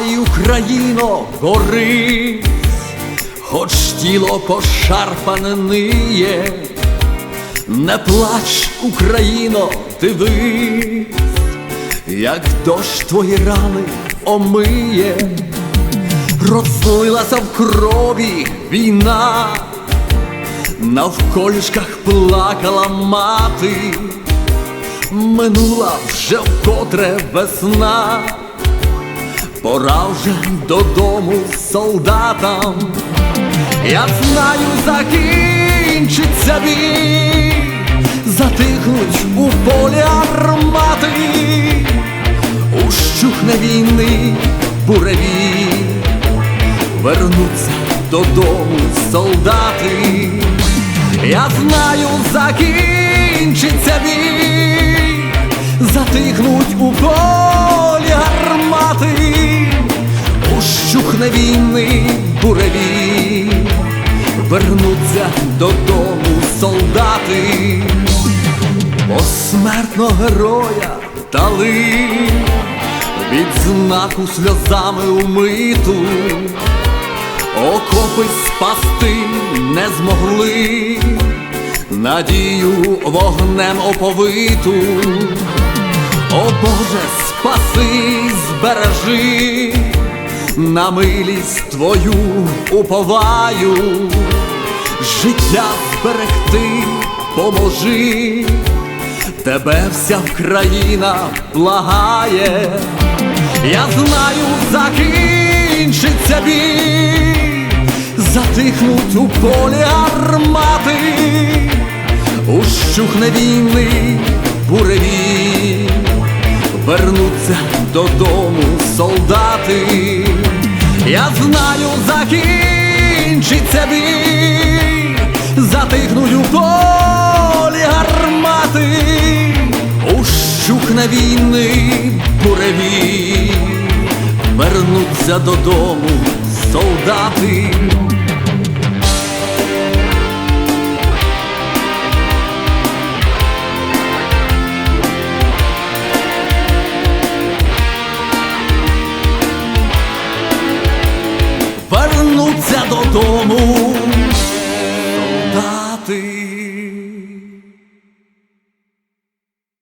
Вставай, Україно, гори, хоч тіло пошарпане ниє, не плач, Україно, дивись, як дощ твої рани омиє, розлилася в крові війна, навколішках плакала мати, минула вже вкотре весна. Пора вже додому солдатам, я знаю, закінчиться бій, затихнуть у полі армати, ущухне війни буреві, вернуться додому солдати, я знаю, закінчиться бій, затихнуть у полі війни буреві, вернуться додому солдати, посмертно героя дали, від знаку сльозами умиту, окопи спасти не змогли, надію вогнем оповиту. О Боже, спаси, збережи, на милість твою уповаю, життя зберегти поможи, тебе вся країна благає, я знаю, закінчиться бій, затихнуть у полі армати, ущухне війни буреві, вернуться додому солдати, я знаю, закінчиться бій, затихнуть у полі гармати, ущухне війни буреві, вернуться додому солдати. вернуться додому, солдати.